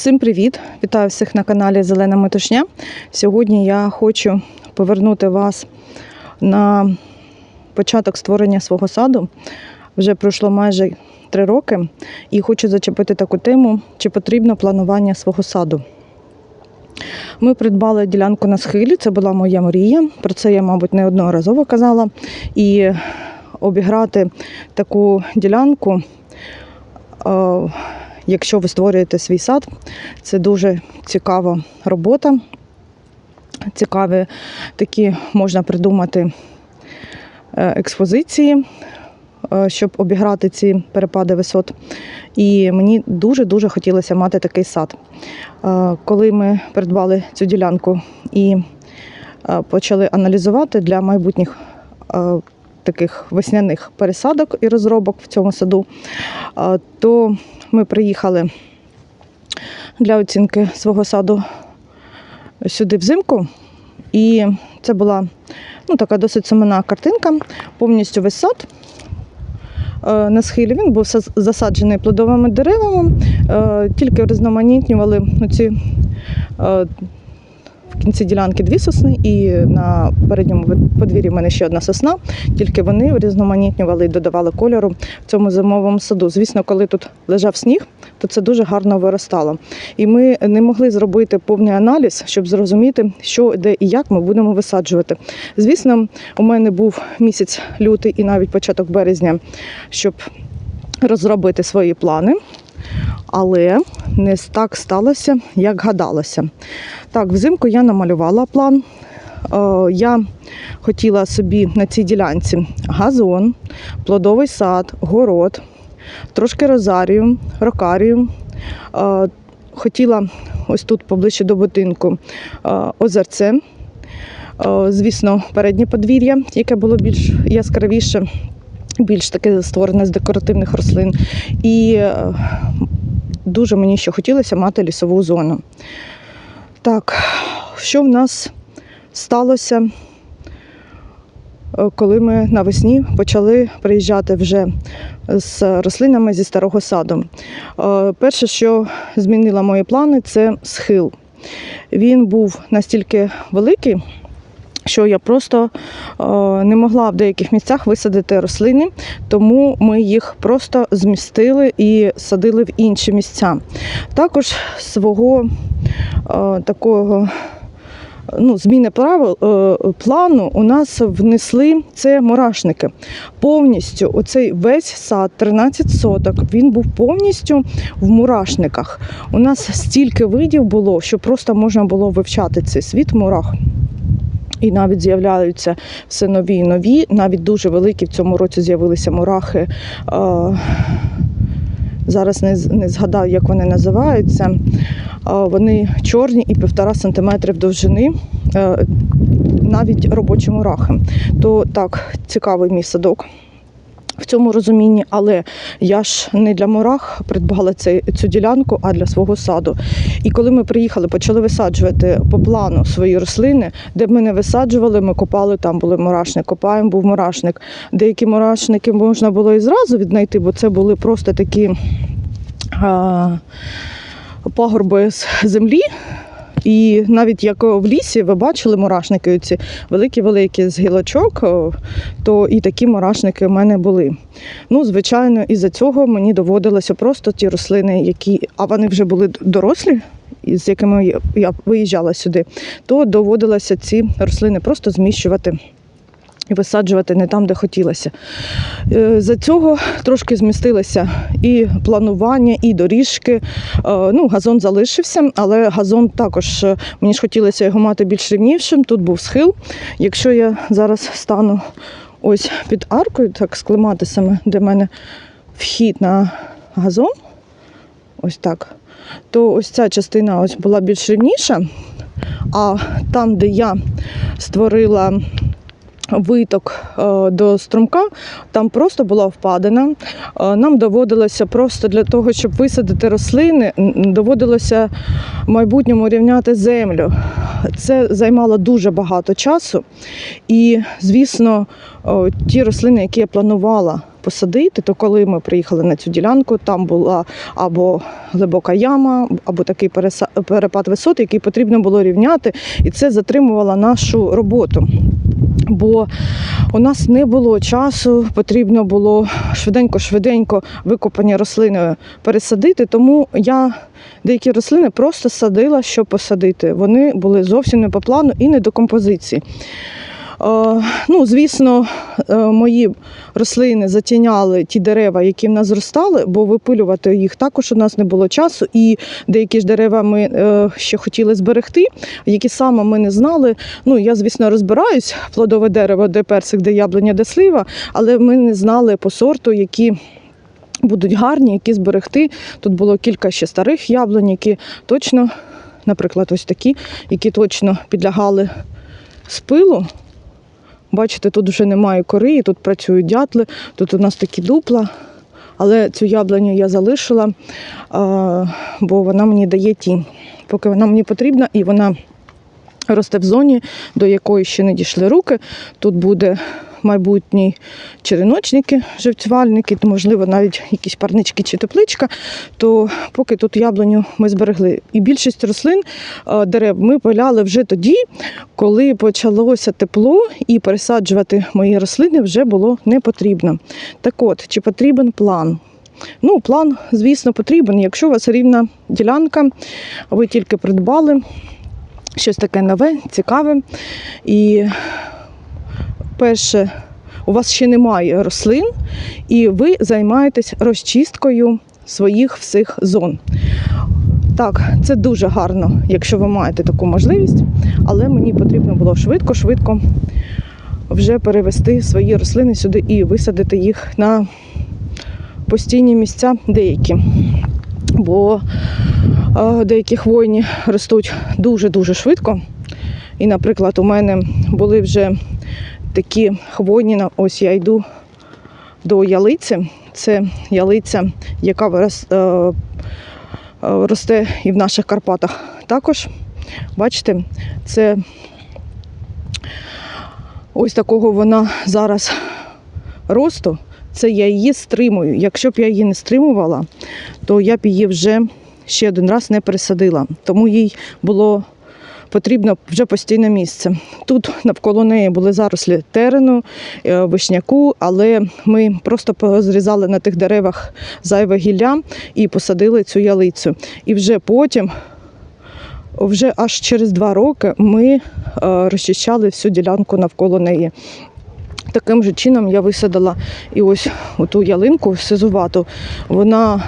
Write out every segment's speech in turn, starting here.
Всім привіт! Вітаю всіх на каналі Зелена Метушня. Сьогодні я хочу повернути вас на початок створення свого саду. Вже пройшло майже три роки, і хочу зачепити таку тему, чи потрібно планування свого саду. Ми придбали ділянку на схилі, це була моя мрія. Про це я, мабуть, неодноразово казала. І обіграти таку ділянку. е, Якщо ви створюєте свій сад, це дуже цікава робота. Цікаві такі можна придумати е, експозиції, е, щоб обіграти ці перепади висот. І мені дуже-дуже хотілося мати такий сад. Е, Коли ми придбали цю ділянку і почали аналізувати для майбутніх таких весняних пересадок і розробок в цьому саду, то ми приїхали для оцінки свого саду сюди взимку. І це була ну, така досить сумна картинка, повністю весь сад. е, На схилі він був засаджений плодовими деревами, е, тільки різноманітнювали ці е, в кінці ділянки дві сосни, і на передньому подвір'ї в мене ще одна сосна, тільки вони різноманітнювали і додавали кольору в цьому зимовому саду. Звісно, коли тут лежав сніг, то це дуже гарно виростало. І ми не могли зробити повний аналіз, щоб зрозуміти, що де і як ми будемо висаджувати. Звісно, у мене був місяць лютий і навіть початок березня, щоб розробити свої плани. Але не так сталося, як гадалося. Так, взимку я намалювала план. Е, Я хотіла собі на цій ділянці газон, плодовий сад, город, трошки розарію, рокарію. Е, Хотіла ось тут поближче до будинку е, озерце. Звісно, переднє подвір'я, яке було більш яскравіше, більш таке створене з декоративних рослин. І е, дуже мені ще хотілося мати лісову зону. Так, що в нас сталося, е, коли ми навесні почали приїжджати вже з рослинами зі старого саду? Е, Перше, що змінило мої плани, це схил. Він був настільки великий. Що я просто е, не могла в деяких місцях висадити рослини, тому ми їх просто змістили і садили в інші місця. Також свого е, такого ну, зміни правил е, плану у нас внесли це мурашники. Повністю оцей весь сад, 13 соток, він був повністю в мурашниках. У нас стільки видів було, що просто можна було вивчати цей світ мурах. І навіть з'являються все нові і нові. Навіть дуже великі в цьому році з'явилися мурахи. Зараз не, не згадаю, як вони називаються. Вони чорні і півтора сантиметрів довжини, е, навіть робочі мурахи. То так, цікавий мій садок. В цьому розумінні, але я ж не для мурах придбала цей, цю ділянку, а для свого саду. І коли ми приїхали, почали висаджувати по плану свої рослини, де б ми не висаджували, ми копали, там були мурашник, копаємо, був мурашник. Деякі мурашники можна було і зразу віднайти, бо це були просто такі а, пагорби з землі. І навіть як в лісі ви бачили мурашники, ці великі-великі з гілочок, то і такі мурашники в мене були. Ну, звичайно, із-за цього мені доводилося просто ті рослини, які, а вони вже були дорослі, з якими я- виїжджала сюди, то доводилося ці рослини просто зміщувати. Висаджувати не там, де хотілося. Е, За цього трошки змістилося і планування, і доріжки. Е, Ну, газон залишився, але газон також е, мені ж хотілося його мати більш рівнішим. Тут був схил. Якщо я зараз стану ось під аркою, так з клематисами, де в мене вхід на газон, ось так, то ось ця частина ось була більш рівніша. А там, де я створила виток е, до струмка, там просто була впадина. Е, Нам доводилося просто для того, щоб висадити рослини, доводилося в майбутньому рівняти землю. Це займало дуже багато часу. І, звісно, ті рослини, які я планувала посадити, то коли ми приїхали на цю ділянку, там була або глибока яма, або такий перепад висот, який потрібно було рівняти, і це затримувало нашу роботу. Бо у нас не було часу, потрібно було швиденько-швиденько викопані рослини пересадити, тому я деякі рослини просто садила, щоб посадити. Вони були зовсім не по плану і не до композиції. Е, Ну, звісно, е, мої рослини затіняли ті дерева, які в нас зростали, бо випилювати їх також у нас не було часу. І деякі ж дерева ми е, ще хотіли зберегти, які саме ми не знали. Ну, я, звісно, розбираюсь плодове дерево, де персик, де яблуня, де слива, але ми не знали по сорту, які. Будуть гарні, які зберегти. Тут було кілька ще старих яблунь, які точно, наприклад, ось такі, які точно підлягали спилу. Бачите, тут вже немає кори, і тут працюють дятли, тут у нас такі дупла. Але цю яблуню я залишила, бо вона мені дає тінь. Поки вона мені потрібна і вона росте в зоні, до якої ще не дійшли руки. Тут буде майбутні череночники, живцювальники, можливо, навіть якісь парнички чи тепличка. То поки тут яблуню ми зберегли. І більшість рослин, е, дерев ми пиляли вже тоді, коли почалося тепло, і пересаджувати мої рослини вже було не потрібно. Так от, чи потрібен план? Ну, план, звісно, потрібен. Якщо у вас рівна ділянка, ви тільки придбали щось таке нове, цікаве. І перше, у вас ще немає рослин, і ви займаєтесь розчисткою своїх всіх зон. Так, це дуже гарно, якщо ви маєте таку можливість, але мені потрібно було швидко-швидко вже перевести свої рослини сюди і висадити їх на постійні місця деякі. Бо деякі хвойні ростуть дуже-дуже швидко. І, наприклад, у мене були вже такі хвойні, ось я йду до ялиці. Це ялиця, яка е, росте і в наших Карпатах також. Бачите, це ось такого вона зараз росту. Це я її стримую. Якщо б я її не стримувала, то я б її вже ще один раз не пересадила. Тому їй було потрібно вже постійне місце. Тут навколо неї були зарослі терену, е, вишняку, але ми просто позрізали на тих деревах зайве гілля і посадили цю ялицю. І вже потім. Вже аж через два роки ми е, розчищали всю ділянку навколо неї. Таким же чином я висадила і ось ту ялинку сизувату. Вона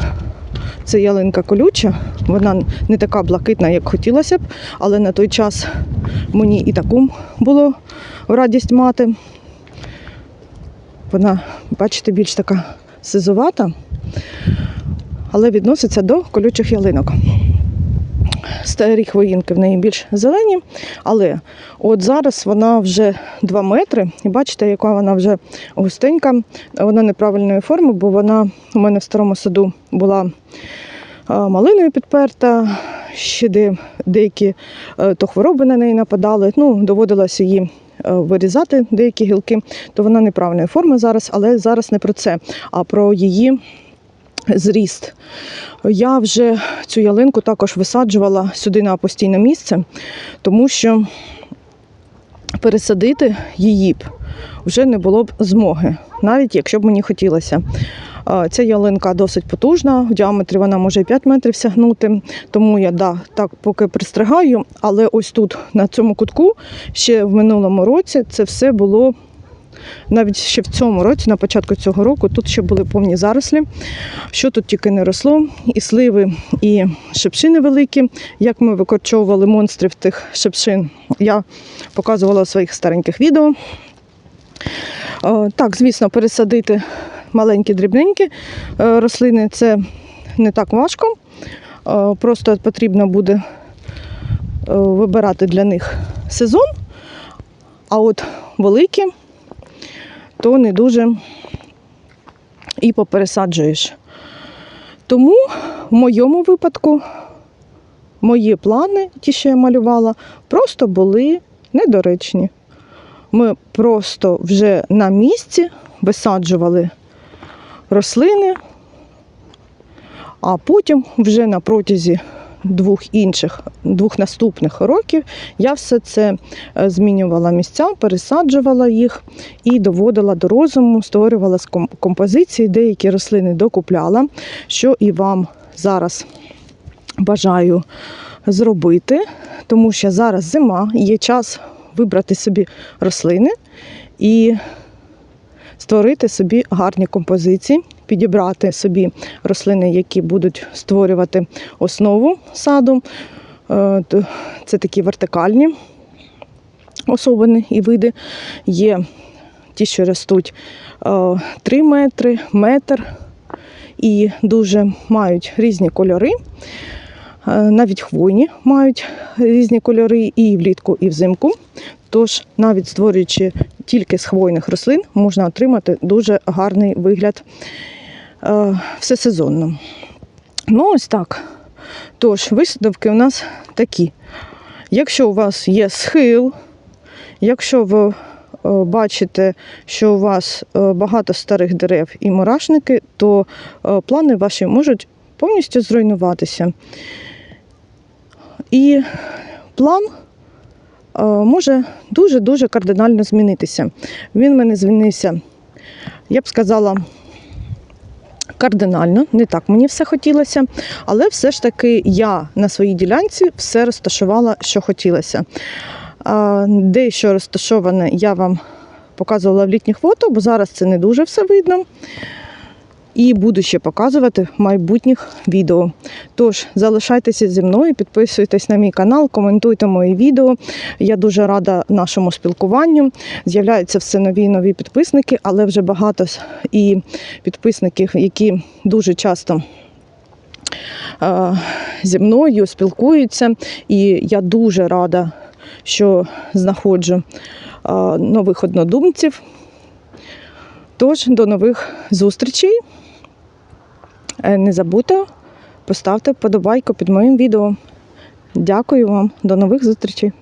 це ялинка колюча, вона не така блакитна, як хотілося б, але на той час мені і таку було радість мати. Вона, бачите, більш така сизувата, але відноситься до колючих ялинок. Старі хвоїнки в неї більш зелені, але от зараз вона вже 2 метри, і бачите, яка вона вже густенька. Вона неправильної форми, бо вона у мене в старому саду була малиною підперта, ще де, деякі е, то хвороби на неї нападали. Ну, доводилося її е, вирізати деякі гілки, то вона неправильної форми зараз, але зараз не про це, а про її зріст. Я вже цю ялинку також висаджувала сюди на постійне місце, тому що пересадити її б вже не було б змоги, навіть якщо б мені хотілося. Ця ялинка досить потужна, в діаметрі вона може і 5 метрів сягнути, тому я да, так поки пристригаю. Але ось тут, на цьому кутку, ще в минулому році це все було. Навіть ще в цьому році, на початку цього року, тут ще були повні зарослі. Що тут тільки не росло, і сливи, і шипшини великі. Як ми викорчовували монстрів тих шипшин, я показувала в своїх стареньких відео. Е, Так, звісно, пересадити маленькі дрібненькі е, рослини це не так важко. Е, Просто потрібно буде вибирати для них сезон. А от великі, то не дуже і попересаджуєш. Тому в моєму випадку мої плани, ті, що я малювала, просто були недоречні. Ми просто вже на місці висаджували рослини, а потім вже на протязі двох інших, двох наступних років я все це е, змінювала місця, пересаджувала їх і доводила до розуму, створювала композиції, деякі рослини докупляла, що і вам зараз бажаю зробити, тому що зараз зима, є час вибрати собі рослини і створити собі гарні композиції, підібрати собі рослини, які будуть створювати основу саду. Е, Це такі вертикальні особини і види. Є ті, що ростуть 3 метри, метр і дуже мають різні кольори. Е, Навіть хвойні мають різні кольори і влітку, і взимку. Тож, навіть створюючи тільки з хвойних рослин, можна отримати дуже гарний вигляд е, всесезонно. Ну, ось так. Тож, висадовки у нас такі. Якщо у вас є схил, якщо ви е, бачите, що у вас е, багато старих дерев і мурашники, то е, плани ваші можуть повністю зруйнуватися. І план е, може дуже-дуже кардинально змінитися. Він в мене змінився, я б сказала, кардинально, не так мені все хотілося, але все ж таки я на своїй ділянці все розташувала, що хотілося. Дещо Де що розташоване, я вам показувала в літніх фото, бо зараз це не дуже все видно. І буду ще показувати в майбутніх відео. Тож залишайтеся зі мною, підписуйтесь на мій канал, коментуйте мої відео. Я дуже рада нашому спілкуванню. З'являються все нові і нові підписники, але вже багато і підписників, які дуже часто зі мною спілкуються. І я дуже рада, що знаходжу нових однодумців. Тож, до нових зустрічей. Е, Не забудьте поставте вподобайку під моїм відео. Дякую вам, до нових зустрічей.